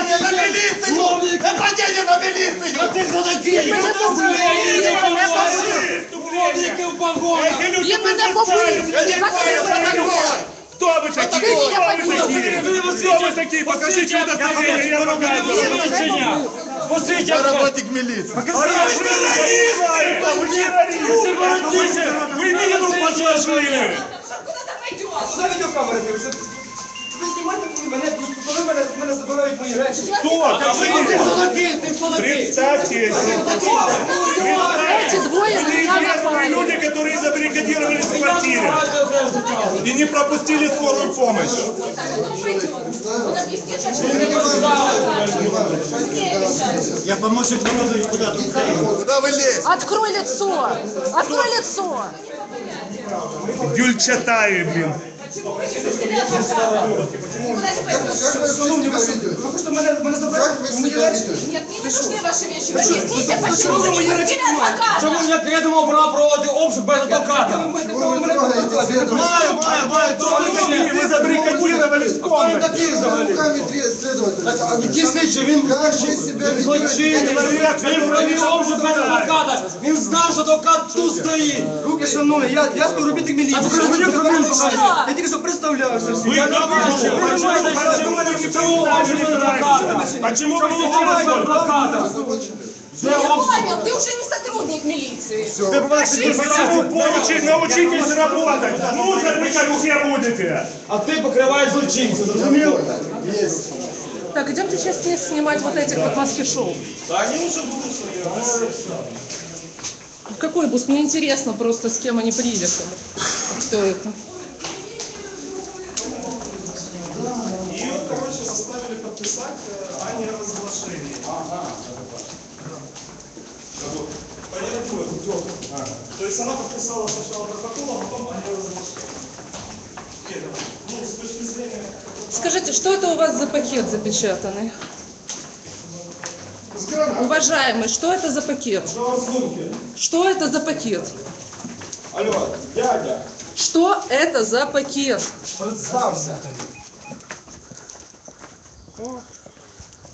Нападение на милицию! Нападение на милицию! Ти хто такий? Мене побили! Хлопники в погонах! Він мене побив! Закрив протокол! Кто вы такие? Ты меня Кто вы такие? Кто вы такие? Покажите удостоверение, я покажу. Посвідчення! Я работник милиции. Вы террористы! Вы террористы! Вы мину подложили! Куди відеокамери дивишся? Ви знімаєте, коли мене, Коли мене, мене забирають мої речі. Ти! Эти двое меня известные напали. люди, которые забаррикадировались в квартире и не пропустили скорую помощь. Я помощник народу куди тут? Куда вы лезете? Открой лицо! Открой лицо! Гюльчатаи, блин. Шановні, ви просто мене, мене забирають мої речі. Нет, мне не нужны ваши вещи. Объясните, почему вы не хотели адвоката? Чому я я думав про проводити обшук без адвоката? Маю, маю, маю, трогайте Вы забаррикадировались в комнате. такий взагалі? Який слідчий? Він він злочинний. Він провів обшук без адвоката. Він знав, що адвокат тут стоїть. Руки шановні, я, я співробітник міліції. А покажи документи, покажи. Я тільки що представлявся всім. Вы Я не бачу. Ви не можете Почему вы не представляете адвоката? Почему вы не Ховайте представляете адвоката. Я понял, ты уже не сотрудник милиции. Почему научи- научитесь работать? Мусор вы как все будете. А ти покриваєш злочинців, зрозумів? Так, идемте сейчас не снимать вот этих вот маски шоу. Какой бус? Мне интересно просто, с кем они приехали. Кто это? Неразглашении. Понятно? То есть она подписала сначала протокол, а потом о неразглашении. Нет, Ну, с точки зрения... Скажите, что это у вас за пакет запечатанный? Уважаемый, что это за пакет? Что это за пакет? Алло, дядя, Что это за пакет? представся.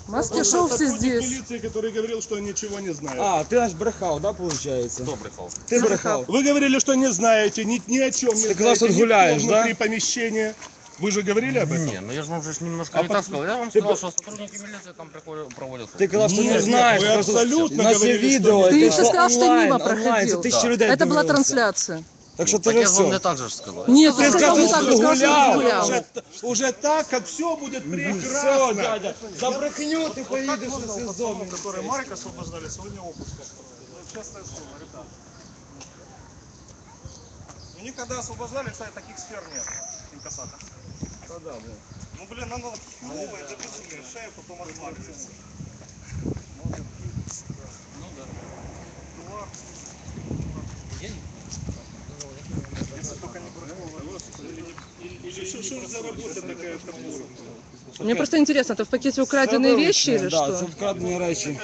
Маски шоу все здесь. милиции, который говорил, что ничего не знает. А, ти аж брехав, да, получается? Хто брехав? Ти брехав. Вы говорили, что не знаете ни, ни о чем не Ты когда знаете, тут никто гуляешь, да? внутри помещения. Вы же говорили об этом? Не, ну я же вам же немножко А не по- так сказал. Я вам ты сказал, по- что сотрудники милиции там приходят, проводят. Ти казав, що не Нет, знаєш. ви просто абсолютно У нас є говорили, що відео. ні. Ты це еще сказал, что онлайн, мимо онлайн, це проходил. тисячі людей Это была дивилися. трансляция. Так вже я же вам не все. так же сказал. Нет, ты Ты сказал не сказал, так, ты что сказал, что гулял. ты гулял. Уже, уже так, как все будет Все, прекрасно. дядя, за брехню ти поїдеш на СИЗО. который Марк освобождали, сегодня опуск. Честное слово, ребята. Ну, никогда освобождали, кстати, таких сфер нет. Инкассатор. Ну, блин, оно новое, это безумие. Шея потом отваливается. Ну, да. Если только не брать. Что ж за работа такая топор? Мне просто интересно, это в пакете украденные вещи или Да, це что? вкрадені речі.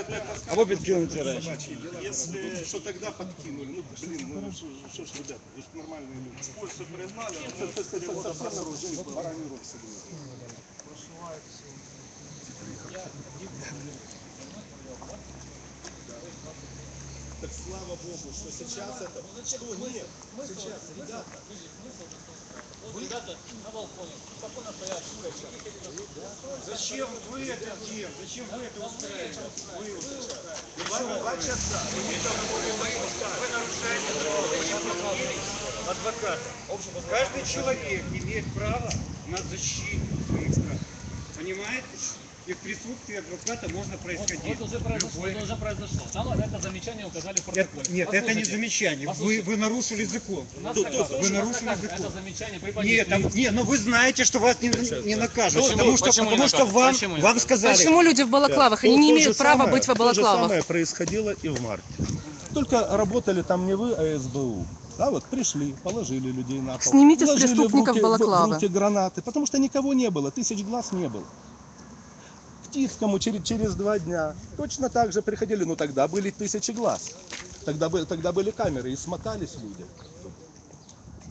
Або підкинуті речі. Если что тогда подкинули, ну блин, ну что, что ж, ребята, вы же нормальные люди. С Польши признали, а это совсем нарушили, бараний Так слава Богу, что сейчас это... Что нет? Сейчас, ребята, Зачем вы это делаете? Зачем вы это устраиваете? Вы устраиваете. Два часа. Вы нарушаете адвоката. Каждый человек имеет право на защиту своих прав. Понимаете? И в присутствии адвоката можно происходить. Вот уже произошло, это уже произошло. Там это замечание указали в Нет, протоколе. нет, это не Послушайте, замечание. Вы, послушайте. вы нарушили закон. нас Вы у нас нарушили написано, закон. Это замечание при Нет, там, не, но вы знаете, что вас не, не накажут. Почему? Потому что, Почему не потому что вам, Почему вам сказали. Почему люди в балаклавах? Они То- не то имеют права самое- быть в То же балаклавах. самое происходило и в марте. Только работали там не вы, а СБУ. А вот пришли, положили людей на пол. Снимите с преступников руки- балаклавы. В руки гранаты, потому что никого не было, тысяч глаз не было. Тихому через, через два дня точно так же приходили, но тогда были тысячи глаз. Тогда, тогда были камеры и смотались люди.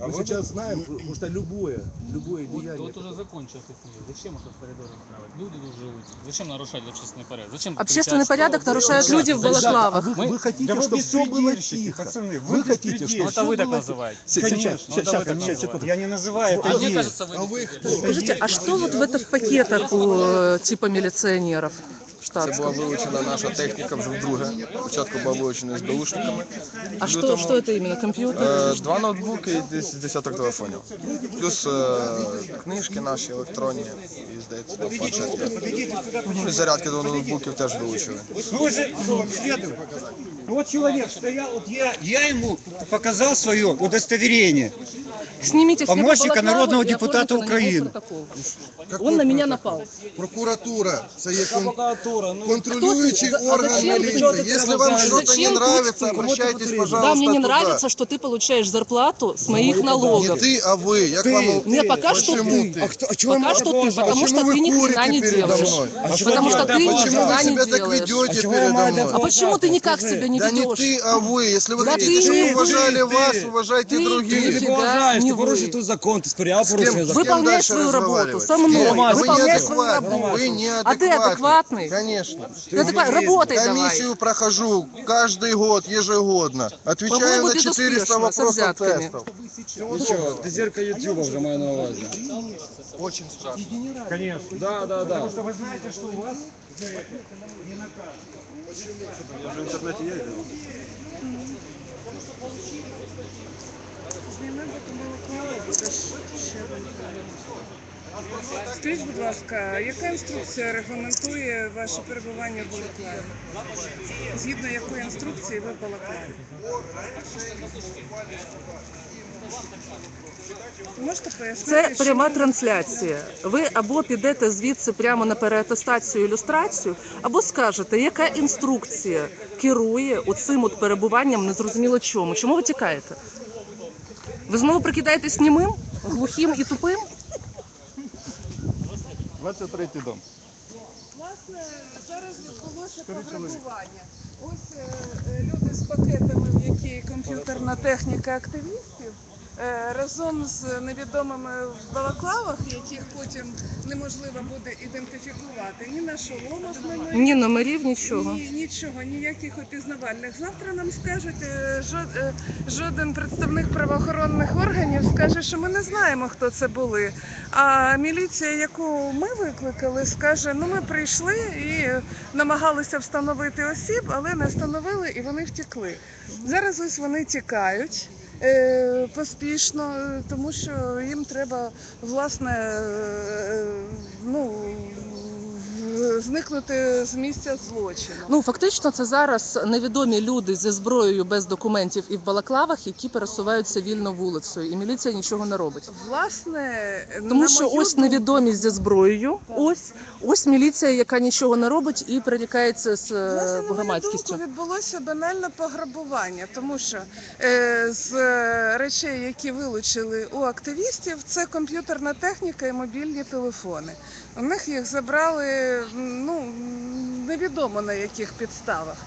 Мы сейчас знаем, потому что любое, любое Вот, деяние. вот уже закончилось их мир. Зачем их в коридоре устраивать? Люди тут живут. Зачем нарушать общественный порядок? Зачем Общественный кричать, порядок что- нарушают люди в балаклавах. Вы, вы хотите, Да вы чтобы все было тихо. пацаны, вы вы хотите, чтобы Ну, это вы так называете. Сейчас, Конечно, сейчас, сейчас, сейчас, называете. Я не называю, это А мне кажется, вы. Скажите, а что вот в этих пакетах у э, типа милиционеров? Це штатских? була вилучена наша техніка вже вдруге. Спочатку була вилучена з БУшниками. А что, что это именно? Компьютер? Е, Два ноутбуки і десь десяток телефонів. Плюс е, книжки наші електронні і здається два планшетки. Ну, і зарядки до ноутбуків теж вилучили. Ну, вы же следует. Вот человек стоял, вот я, я ему показал свое удостоверение. Снимите все помощника балаклавы народного и депутата оформите на него Украины. протокол. Он на меня напал. Прокуратура, це є кон- Прокуратура, ну... контролюючий Хто ти? орган А зачем міліції. ти Якщо вам Зачем щось не тут нравится, ты? обращайтесь, Да, пожалуйста, мне не туда. нравится, что ты получаешь зарплату с моих Не налогов. ты, а вы. Як вам... Не, пока что Почему ты. ты? Пока что ты, потому что Почему ты вы ни хрена курите не передо делаешь. мной? Потому что ты ни Почему вы хрена не себя так делаешь. ведете передо А мной? почему ты никак себя не Да не ведешь? ты, а вы. Если вы Да хотите, ты, чтобы ты, уважали ты. вас, уважайте Ты, Ти других. не Нифига поважаєш, не ти порушив ви. тут закон, ти сприяв С кем- порушення с закон. кем Выполняй дальше свою работу, разговаривать? со С кем? мной. Вы Выполняй свою неадекватный, работу. вы А неадекватный. ты адекватный? Конечно. Ты адекват- Работай давай. Комиссию прохожу каждый год, ежегодно. Отвечаю По-моему, на 400 безуспешно, со вопросов взятками. тестов. Нічого, ти зірка Ютуба вже маю на увазі. Очень страшно. Конечно. Да, да, да. Потому что вы знаете, что у вас Скажіть, будь ласка, яка інструкція регламентує ваше перебування в Балаклаві? Згідно якої інструкції ви в Балаклаві? Можете пояснити? Це пряма трансляція. Ви або підете звідси прямо на переатестацію ілюстрацію, або скажете, яка інструкція керує оцим от перебуванням незрозуміло чому. Чому ви тікаєте? Ви знову прикидаєтесь німим, глухим і тупим? 23 дом. Власне, зараз відбулося пограбування. Ось е, е, люди з пакетами, в які комп'ютерна техніка активістів, разом з невідомими в балаклавах, яких потім неможливо буде ідентифікувати, ні на шоломах немає. Ні номерів, нічого. Ні, нічого, ніяких опізнавальних. Завтра нам скажуть, е, е, жоден представник правоохоронних органів скаже, що ми не знаємо, хто це були. А міліція, яку ми викликали, скаже: ну ми прийшли і намагалися встановити осіб, але не встановили і вони втекли. Зараз ось вони тікають. Поспішно, тому що їм треба власне ну, зникнути з місця злочину. Ну фактично, це зараз невідомі люди зі зброєю без документів і в балаклавах, які пересуваються вільно вулицею, і міліція нічого не робить. Власне, Тому що мою ось думку, невідомість зі зброєю, ось ось міліція, яка нічого не робить і прирікається з е, Власне, на мою громадськістю. думку, відбулося банальне пограбування, тому що е, з е, речей, які вилучили у активістів, це комп'ютерна техніка і мобільні телефони. У них їх забрали ну невідомо на яких підставах.